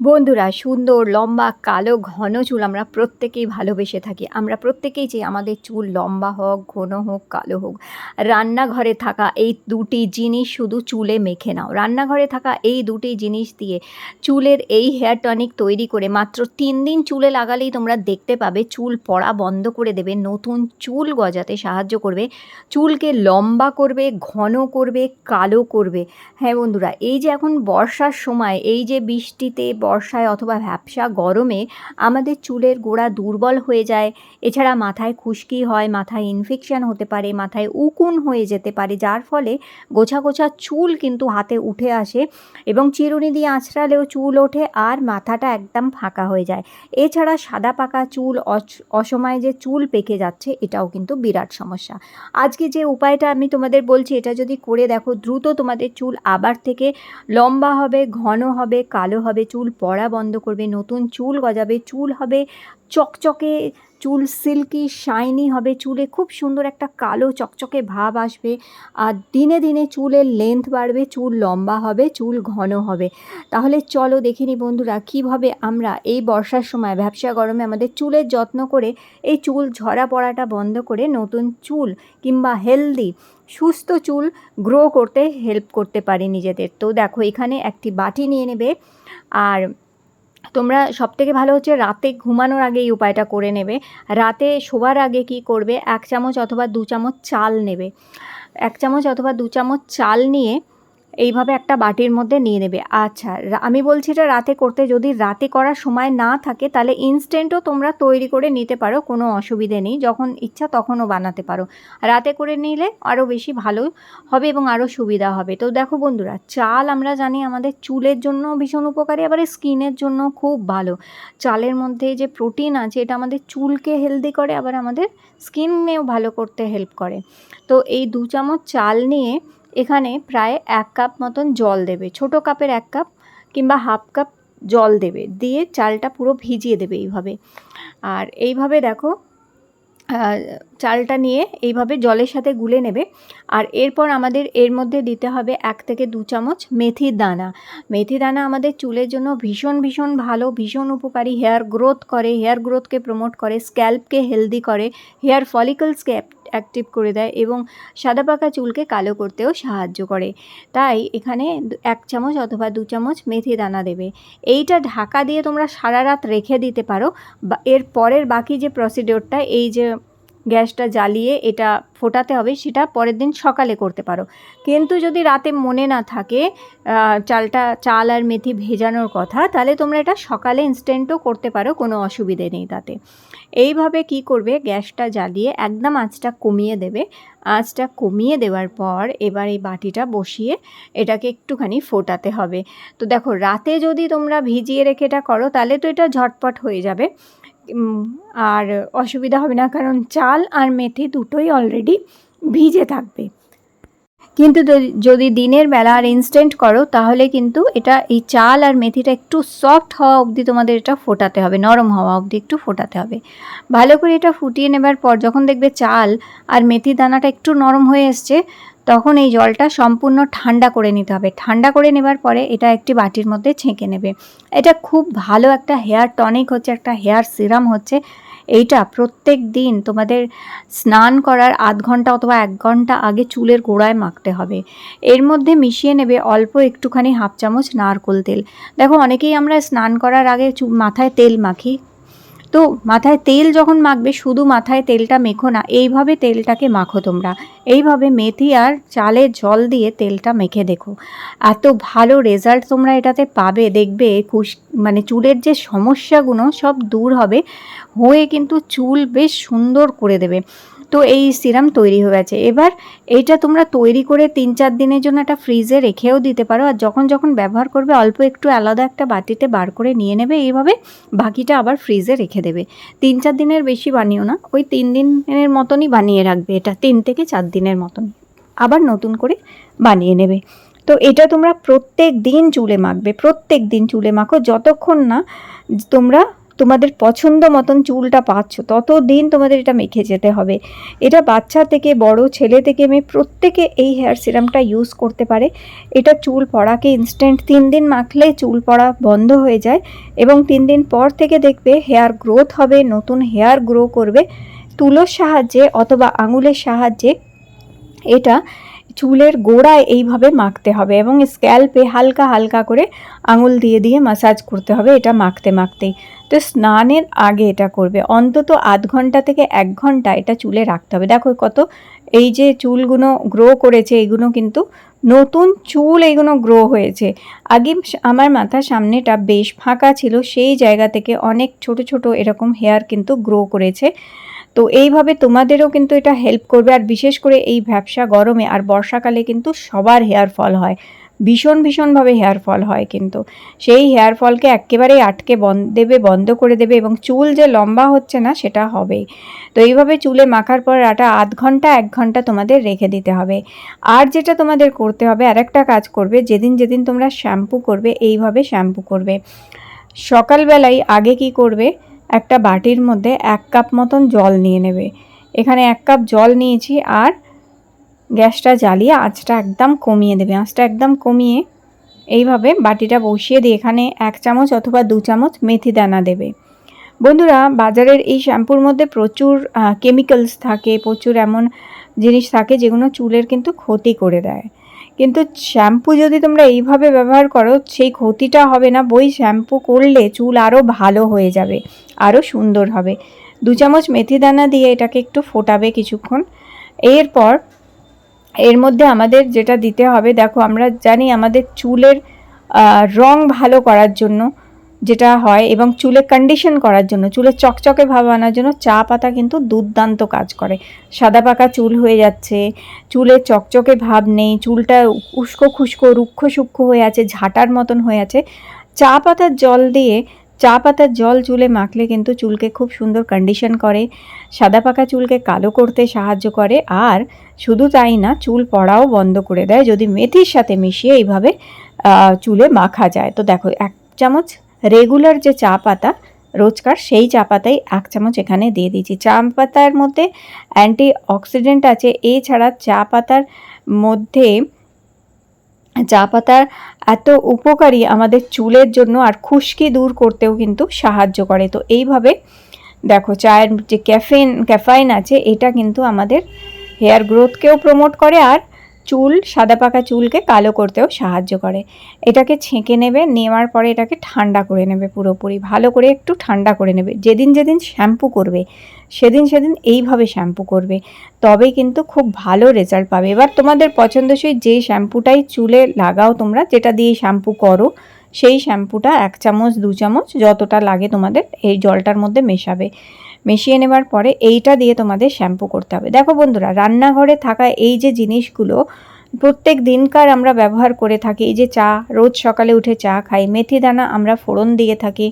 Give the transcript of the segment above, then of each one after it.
বন্ধুরা, সুন্দর, লম্বা, কালো, ঘন চুল আমরা প্রত্যেকেই ভালোবেসে থাকি। আমরা প্রত্যেকেই যে আমাদের চুল লম্বা হোক, ঘন হোক, কালো হোক। রান্নাঘরে থাকা এই দুটি জিনিস শুধু চুলে মেখে নাও। রান্নাঘরে থাকা এই দুটি জিনিস দিয়ে চুলের এই হেয়ার টনিক তৈরি করে মাত্র তিন দিন চুলে লাগালেই তোমরা দেখতে পাবে চুল পড়া বন্ধ করে দেবে, নতুন চুল গজাতে সাহায্য করবে, চুলকে লম্বা করবে, ঘন করবে, কালো করবে। হ্যাঁ বন্ধুরা, এই যে এখন বর্ষার সময়, এই যে বৃষ্টিতে বর্ষায় অথবা ভ্যাপসা গরমে আমাদের চুলের গোড়া দুর্বল হয়ে যায়। এছাড়া মাথায় খুশকি হয়, মাথায় ইনফেকশান হতে পারে, মাথায় উকুন হয়ে যেতে পারে, যার ফলে গোছা গোছা চুল কিন্তু হাতে উঠে আসে এবং চিরুনি দিয়ে আঁচড়ালেও চুল ওঠে আর মাথাটা একদম ফাঁকা হয়ে যায়। এছাড়া সাদা পাকা চুল অসময়ে যে চুল পেকে যাচ্ছে, এটাও কিন্তু বিরাট সমস্যা। আজকে যে উপায়টা আমি তোমাদের বলছি, এটা যদি করে দেখো, দ্রুত তোমাদের চুল আবার থেকে লম্বা হবে, ঘন হবে, কালো হবে, চুল পড়া বন্ধ করবে নতুন চুল গজাবে চুল হবে চকচকে চুল সিল্কি শাইনি হবে, চুলে খুব সুন্দর একটা কালো চকচকে ভাব আসবে আর দিনে দিনে চুলের লেন্থ বাড়বে, চুল লম্বা হবে, চুল ঘন হবে। তাহলে চলো দেখে নি বন্ধুরা, কীভাবে আমরা এই বর্ষার সময়, ব্যবসা গরমে আমাদের চুলের যত্ন করে এই চুল ঝরা পড়াটা বন্ধ করে নতুন চুল কিংবা হেলদি সুস্থ চুল গ্রো করতে হেল্প করতে পারি নিজেদের। তো দেখো, এখানে একটি বাটি নিয়ে নেবে আর তোমরা সবথেকে ভালো হচ্ছে রাতে ঘুমানোর আগে এই উপায়টা করে নেবে। রাতে শোবার আগে কি করবে? এক চামচ অথবা দু চামচ চাল নেবে। এক চামচ অথবা দু চামচ চাল নিয়ে এইভাবে একটা বাটির মধ্যে নিয়ে নেবে। আচ্ছা আমি বলছি এটা রাতে করতে যদি রাতে করার সময় না থাকে, তাহলে ইনস্ট্যান্টও তোমরা তৈরি করে নিতে পারো, কোনো অসুবিধে নেই। যখন ইচ্ছা তখনও বানাতে পারো। রাতে করে নিলে আরও বেশি ভালো হবে এবং আরও সুবিধা হবে। তো দেখো বন্ধুরা, চাল আমরা জানি আমাদের চুলের জন্য ভীষণ উপকারী, আবার স্কিনের জন্য খুব ভালো। চালের মধ্যে যে প্রোটিন আছে, এটা আমাদের চুলকে হেলদি করে, আবার আমাদের স্কিনেও ভালো করতে হেল্প করে। তো এই দু চামচ চাল নিয়ে এখানে প্রায় এক কাপ মতন জল দেবে, ছোট কাপের এক কাপ কিংবা হাফ কাপ জল দেবে, দিয়ে চালটা পুরো ভিজিয়ে দেবে এইভাবে। আর এইভাবে দেখো চালটা নিয়ে এইভাবে জলের সাথে গুলে নেবে। আর এরপর আমাদের এর মধ্যে দিতে হবে এক থেকে দু চামচ মেথির দানা। মেথি দানা আমাদের চুলের জন্য ভীষণ ভীষণ ভালো, ভীষণ উপকারী। হেয়ার গ্রোথ করে, হেয়ার গ্রোথকে প্রমোট করে, স্ক্যাল্পকে হেলদি করে, হেয়ার ফলিকলসকে অ্যাক্টিভ করে দেয় এবং সাদা পাকা চুলকে কালো করতেও সাহায্য করে। তাই এখানে এক চামচ অথবা দু চামচ মেথি দানা দেবে। এইটা ঢাকা দিয়ে তোমরা সারা রাত রেখে দিতে পারো। এর পরের বাকি যে প্রসিডিওরটা এই যে গ্যাসটা জ্বালিয়ে এটা ফোটাতে হবে, সেটা পরের দিন সকালে করতে পারো। কিন্তু যদি রাতে মনে না থাকে চালটা, চাল আর মেথি ভেজানোর কথা, তাহলে তোমরা এটা সকালে ইনস্ট্যান্টও করতে পারো, কোনো অসুবিধে নেই তাতে। এইভাবে কি করবে? গ্যাসটা জ্বালিয়ে একদম আঁচটা কমিয়ে দেবে। আঁচটা কমিয়ে দেওয়ার পর এবার এই বাটিটা বসিয়ে এটাকে একটুখানি ফোটাতে হবে। তো দেখো, রাতে যদি তোমরা ভিজিয়ে রেখে এটা করো, তাহলে তো এটা ঝটপট হয়ে যাবে। আর অসুবিধা হবে না, কারণ চাল আর মেথি দুটোই অলরেডি ভিজে থাকবে। কিন্তু যদি- দিনের বেলা আর ইনস্ট্যান্ট করো, তাহলে কিন্তু এটা এই চাল আর মেথিটা একটু সফট হওয়া অবধি তোমাদের এটা ফোটাতে হবে, নরম হওয়া অবধি একটু ফোটাতে হবে। ভালো করে এটা ফুটিয়ে নেবার পর যখন দেখবে চাল আর মেথি দানাটা একটু নরম হয়ে এসছে, তখন এই জলটা সম্পূর্ণ ঠান্ডা করে নিতে হবে। ঠান্ডা করে নেবার পরে এটা একটি বাটির মধ্যে ছেঁকে নেবে। এটা খুব ভালো একটা হেয়ার টনিক হচ্ছে, একটা হেয়ার সিরাম হচ্ছে। এইটা প্রত্যেক দিন তোমাদের স্নান করার আধ ঘণ্টা অথবা এক ঘণ্টা আগে চুলের গোড়ায় মাখতে হবে। এর মধ্যে মিশিয়ে নেবে অল্প একটুখানি হাফ চামচ নারকোল তেল। দেখো, অনেকেই আমরা স্নান করার আগে মাথায় তেল মাখি। তো মাথায় তেল যখন মাখবে, শুধু মাথায় তেলটা মেখো না, এইভাবে তেলটাকে মাখো তোমরা। এইভাবে মেথি আর চালে জল দিয়ে তেলটা মেখে দেখো। এত ভালো রেজাল্ট তোমরা এটাতে পাবে। দেখবে খুশ মানে চুলের যে সমস্যাগুলো সব দূর হবে। হয়ে কিন্তু চুল বেশ সুন্দর করে দেবে। তো এই সিরাম তৈরি হয়ে গেছে। এবার এইটা তোমরা তৈরি করে তিন চার দিনের জন্য একটা ফ্রিজে রেখেও দিতে পারো। আর যখন যখন ব্যবহার করবে, অল্প একটু আলাদা একটা বাটিতে বার করে নিয়ে নেবে। এইভাবে বাকিটা আবার ফ্রিজে রেখে দেবে। তিন চার দিনের বেশি বানিও না। ওই তিন দিনের মতনই বানিয়ে রাখবে এটা। তিন থেকে চার দিনের মতন আবার নতুন করে বানিয়ে নেবে। তো এটা তোমরা প্রত্যেক দিন চুলে মাখবে। প্রত্যেক দিন চুলে মাখো। যতক্ষণ না তোমরা তোমাদের পছন্দ মতন চুলটা পাচ্ছ তত দিন তোমাদের এটা মেখে যেতে হবে। এটা বাচ্চা থেকে, বড় ছেলে থেকে মেয়ে প্রত্যেকে এই হেয়ার সিরামটা ইউজ করতে পারে। এটা চুল পড়াকে ইনস্ট্যান্ট তিন দিন মাখলে চুল পড়া বন্ধ হয়ে যায় এবং তিন দিন পর থেকে দেখবে হেয়ার গ্রোথ হবে, নতুন হেয়ার গ্রো করবে। তুলোর সাহায্যে অথবা আঙুলের সাহায্যে এটা চুলের গোড়ায় এইভাবে মাখতে হবে এবং স্ক্যাল্পে হালকা হালকা করে আঙুল দিয়ে দিয়ে মাসাজ করতে হবে, এটা মাখতে মাখতেই। তো স্নানের আগে এটা করবে, অন্তত আধ ঘণ্টা থেকে এক ঘণ্টা এটা চুলে রাখতে হবে। দেখো কত, এই যে চুলগুলো গ্রো করেছে এইগুলো কিন্তু নতুন চুল এইগুলো গ্রো হয়েছে। আগে আমার মাথার সামনেটা বেশ ফাঁকা ছিল, সেই জায়গা থেকে অনেক ছোট ছোট এরকম হেয়ার কিন্তু গ্রো করেছে। তো এইভাবে তোমাদেরও কিন্তু এটা হেল্প করবে। আর বিশেষ করে এই ব্যবসা গরমে আর বর্ষাকালে কিন্তু সবার হেয়ার ফল হয়। ভীষণ, ভীষণভাবে হেয়ার ফল হয় কিন্তু। সেই হেয়ার ফলকে একেবারেই আটকে বন্ধ দেবে, বন্ধ করে দেবে এবং চুল যে লম্বা হচ্ছে না, সেটা হবেই। তো এইভাবে চুলে মাখার পর আটা আধ ঘণ্টা, এক ঘণ্টা তোমাদের রেখে দিতে হবে। আর যেটা তোমাদের করতে হবে আর একটা কাজ করবে, যেদিন যেদিন তোমরা শ্যাম্পু করবে, এইভাবে শ্যাম্পু করবে। সকালবেলায় আগে কি করবে একটা বাটির মধ্যে এক কাপ মতন জল নিয়ে নেবে। এখানে এক কাপ জল নিয়েছি আর গ্যাসটা জ্বালিয়ে আঁচটা একদম কমিয়ে দেবে। আঁচটা একদম কমিয়ে এইভাবে বাটিটা বসিয়ে দিয়ে এখানে এক চামচ অথবা দু চামচ মেথি দানা দেবে। বন্ধুরা, বাজারের এই শ্যাম্পুর মধ্যে প্রচুর কেমিক্যালস থাকে, প্রচুর এমন জিনিস থাকে যেগুলো চুলের কিন্তু ক্ষতি করে দেয়। কিন্তু শ্যাম্পু যদি তোমরা এইভাবে ব্যবহার করো, সেই ক্ষতিটা হবে না। বই শ্যাম্পু করলে চুল আরও ভালো হয়ে যাবে আরও সুন্দর হবে। দু চামচ মেথি দানা দিয়ে এটাকে একটু ফোটাবে কিছুক্ষণ। এরপর এর মধ্যে আমাদের যেটা দিতে হবে, দেখো আমরা জানি আমাদের চুলের রং ভালো করার জন্য যেটা হয় এবং চুলে কন্ডিশন করার জন্য, চুলে চকচকে ভাব আনার জন্য চা পাতা কিন্তু দুর্দান্ত কাজ করে। সাদা পাকা চুল হয়ে যাচ্ছে, চুলে চকচকে ভাব নেই, চুলটা উস্কো খুস্কো, রুক্ষ সূক্ষ্ম হয়ে আছে, ঝাঁটার মতন হয়ে আছে। চা পাতার জল দিয়ে, চা পাতার জল চুলে মাখলে কিন্তু চুলকে খুব সুন্দর কন্ডিশন করে, সাদা পাকা চুলকে কালো করতে সাহায্য করে, আর শুধু তাই না, চুল পড়াও বন্ধ করে দেয়। যদি মেথির সাথে মিশিয়ে এইভাবে চুলে মাখা যায়। তো দেখো, এক চামচ রেগুলার যে চা পাতা, রোজকার সেই চা পাতাই এক চামচ এখানে দিয়ে দিয়েছি। চা পাতার মধ্যে অ্যান্টি অক্সিডেন্ট আছে, এছাড়া চা পাতার মধ্যে, চা পাতার এত উপকারী আমাদের চুলের জন্য আর খুশকি দূর করতেও কিন্তু সাহায্য করে। তো এইভাবে দেখো চায়ের যে ক্যাফেন ক্যাফাইন আছে, এটা কিন্তু আমাদের হেয়ার গ্রোথকেও প্রমোট করে আর চুল, সাদা পাকা চুলকে কালো করতেও সাহায্য করে। এটাকে ছেঁকে নেবে, নেওয়ার পরে এটাকে ঠান্ডা করে নেবে পুরোপুরি। ভালো করে একটু ঠান্ডা করে নেবে। যেদিন যেদিন শ্যাম্পু করবে, সেদিন সেদিন এইভাবে শ্যাম্পু করবে। তবে কিন্তু খুব ভালো রেজাল্ট পাবে। এবার তোমাদের পছন্দসই যে শ্যাম্পুটাই চুলে লাগাও তোমরা, যেটা দিয়ে শ্যাম্পু করো সেই শ্যাম্পুটা এক চামচ, দু চামচ যতটা লাগে তোমাদের এই জলটার মধ্যে মেশাবে। মিশিয়ে নেবার পরে এইটা দিয়ে তোমাদের শ্যাম্পু করতে হবে। দেখো বন্ধুরা, রান্নাঘরে থাকা এই যে জিনিসগুলো, প্রত্যেক দিনকার আমরা ব্যবহার করে থাকি, এই যে চা, রোজ সকালে উঠে চা খাই, মেথি দানা আমরা ফোড়ন দিয়ে থাকি,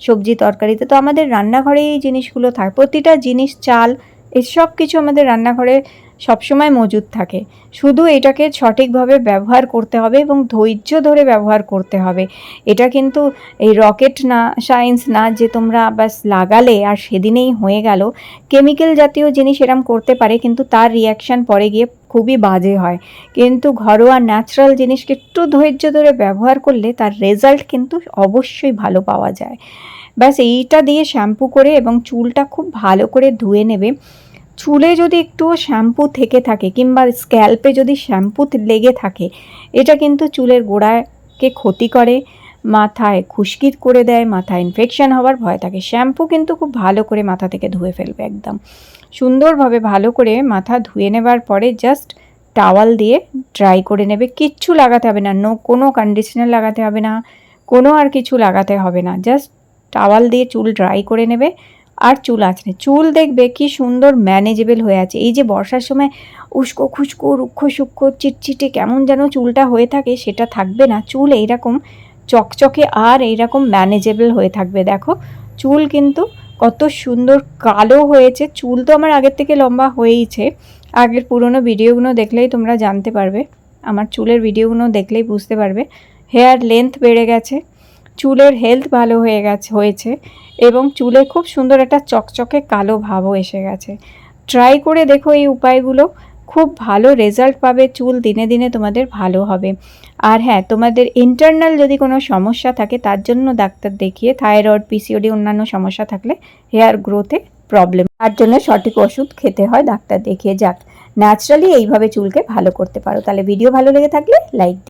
সবজি তরকারিতে। তো আমাদের রান্নাঘরে এই জিনিসগুলো থাকে, প্রতিটা জিনিস, চাল এসব কিছু আমাদের রান্নাঘরে সবসময় মজুদ থাকে। শুধু এটাকে সঠিকভাবে ব্যবহার করতে হবে এবং ধৈর্য ধরে ব্যবহার করতে হবে। এটা কিন্তু এই রকেট না সায়েন্স না যে তোমরা বাস লাগালে আর সেদিনেই হয়ে গেল। কেমিক্যাল জাতীয় জিনিস এরম করতে পারে কিন্তু তার রিয়াকশান পরে গিয়ে খুবই বাজে হয়। কিন্তু ঘরোয়া ন্যাচারাল জিনিসকে একটু ধৈর্য ধরে ব্যবহার করলে তার রেজাল্ট কিন্তু অবশ্যই ভালো পাওয়া যায়। ব্যাস এইটা দিয়ে শ্যাম্পু করে এবং চুলটা খুব ভালো করে ধুয়ে নেবে। চুলে যদি একটু শ্যাম্পু থেকে থাকে কিংবা স্ক্যাল্পে যদি শ্যাম্পু লেগে থাকে, এটা কিন্তু চুলের গোড়াকে ক্ষতি করে, মাথায় খুশকি করে দেয়, মাথায় ইনফেকশান হওয়ার ভয় থাকে। শ্যাম্পু কিন্তু খুব ভালো করে মাথা থেকে ধুয়ে ফেলবে একদম। সুন্দরভাবে ভালো করে মাথা ধুয়ে নেবার পরে জাস্ট টাওয়াল দিয়ে ড্রাই করে নেবে। কিচ্ছু লাগাতে হবে না নো কোনো কন্ডিশনার লাগাতে হবে না, কোনো আর কিছু লাগাতে হবে না। জাস্ট টাওয়াল দিয়ে চুল ড্রাই করে নেবে। আর চুল আঁচড়ে চুল দেখবে কি সুন্দর ম্যানেজেবল হয়ে আছে। এই যে বর্ষার সময় উস্কো খুস্কো, রুক্ষ সূক্ষ্ম চিটচিটে কেমন যেন চুলটা হয়ে থাকে, সেটা থাকবে না। চুল এইরকম চকচকে আর এইরকম ম্যানেজেবল হয়ে থাকবে। দেখো, চুল কিন্তু কত সুন্দর কালো হয়েছে। চুল তো আমার আগের থেকে লম্বা হয়েইছে। আগের পুরনো ভিডিওগুলো দেখলেই তোমরা জানতে পারবে। আমার চুলের ভিডিওগুলো দেখলেই বুঝতে পারবে। হেয়ার লেন্থ বেড়ে গেছে। চুলের হেলথ ভালো হয়ে গেছে, হয়েছে এবং চুলে খুব সুন্দর একটা চকচকে কালো ভাবও এসে গেছে। ট্রাই করে দেখো এই উপায়গুলো, খুব ভালো রেজাল্ট পাবে, চুল দিনে দিনে তোমাদের ভালো হবে। আর হ্যাঁ তোমাদের ইন্টারনাল যদি কোনো সমস্যা থাকে, তার জন্য ডাক্তার দেখিয়ে থাইরয়েড পিসিওডি অন্যান্য সমস্যা থাকলে হেয়ার গ্রোথে প্রবলেম তার জন্য সঠিক ওষুধ খেতে হয়, ডাক্তার দেখিয়ে যাক। ন্যাচারালি এইভাবে চুলকে ভালো করতে পারো। তাহলে ভিডিও ভালো লেগে থাকলে লাইক